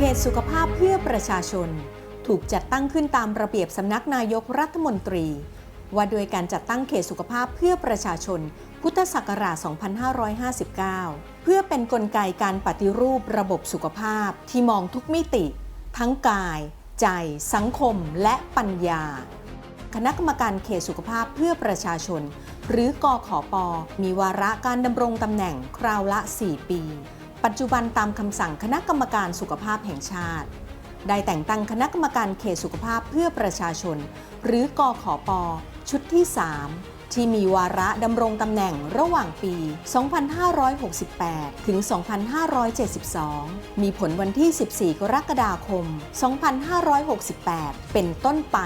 เขตสุขภาพเพื่อประชาชน ถูกจัดตั้งขึ้นตามระเบียบสำนักนายกรัฐมนตรี ว่าโดยการจัดตั้งเขตสุขภาพเพื่อประชาชน พุทธศักราช 2559 เพื่อเป็นนกลไกการปฏิรูประบบสุขภาพที่มองทุกมิติ ทั้งกาย ใจ สังคม และปัญญา คณะกรรมการเขตสุขภาพเพื่อประชาชน หรือกอขอปอมีวาระการดำรงตำแหน่งคราวละ 4 ปี ปัจจุบันตามคำสั่งคณะกรรมการสุขภาพแห่งชาติ ได้แต่งตั้งคณะกรรมการเขตสุขภาพเพื่อประชาชน หรือกอขอปอชุดที่ 3 ที่มีวาระดำรงตำแหน่งระหว่างปี 2568 ถึง 2572 มีผลวันที่ 14 กรกฎาคม 2568 เป็นต้นไป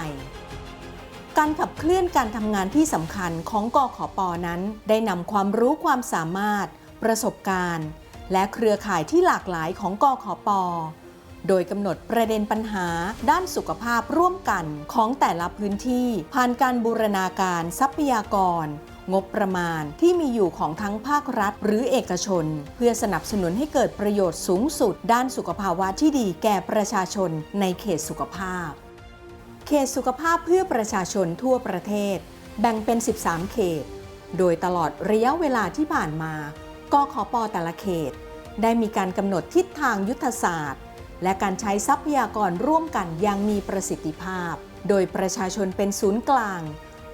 การขับเคลื่อนการทำงานที่สำคัญของกอขอปอนั้น ได้นำความรู้ความสามารถ ประสบการณ์ และเครือข่ายที่หลากหลายของกอขอปอโดยกำหนดประเด็นปัญหาด้านสุขภาพร่วมกันของแต่ละพื้นที่ ผ่านการบูรณาการทรัพยากร งบประมาณที่มีอยู่ของทั้งภาครัฐ หรือเอกชน เพื่อสนับสนุนให้เกิดประโยชน์สูงสุด ด้านสุขภาวะที่ดีแก่ประชาชนในเขตสุขภาพ เขตสุขภาพเพื่อประชาชนทั่วประเทศ แบ่งเป็น 13 เขต โดยตลอดระยะเวลาที่ผ่านมา กขอปแต่ละเขต ได้มีการกำหนดทิศทางยุทธศาสตร์ และการใช้ทรัพยากรร่วมกันอย่างมีประสิทธิภาพ โดยประชาชนเป็นศูนย์กลาง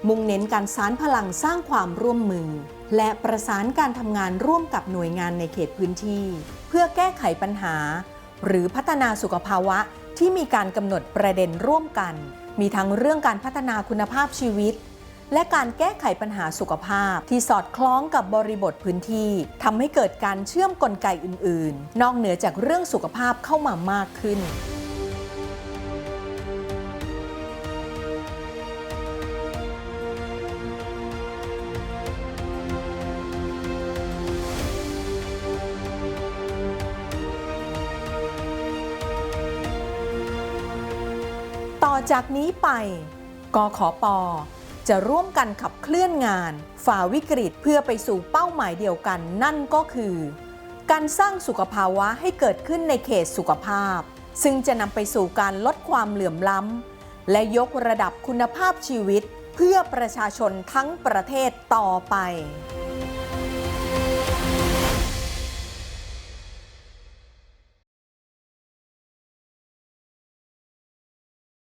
มุ่งเน้นการสารพลังสร้างความร่วมมือ และประสานการทำงานร่วมกับหน่วยงานในเขตพื้นที่ เพื่อแก้ไขปัญหา หรือพัฒนาสุขภาวะที่มีการกำหนดประเด็นร่วมกัน มีทั้งเรื่องการพัฒนาคุณภาพชีวิต และการแก้ไขปัญหาสุขภาพ ที่สอดคล้องกับบริบทพื้นที่ทำให้เกิดการเชื่อมกลไกอื่น ๆ นอกเหนือจากเรื่องสุขภาพเข้ามามากขึ้นต่อจากนี้ไป กขป จะร่วมกันขับเคลื่อนงาน ฝ่าวิกฤตเพื่อไปสู่เป้าหมายเดียวกันนั่นก็คือ การสร้างสุขภาวะให้เกิดขึ้นในเขตสุขภาพ ซึ่งจะนำไปสู่การลดความเหลื่อมล้ำและยกระดับคุณภาพชีวิต เพื่อประชาชนทั้งประเทศต่อไป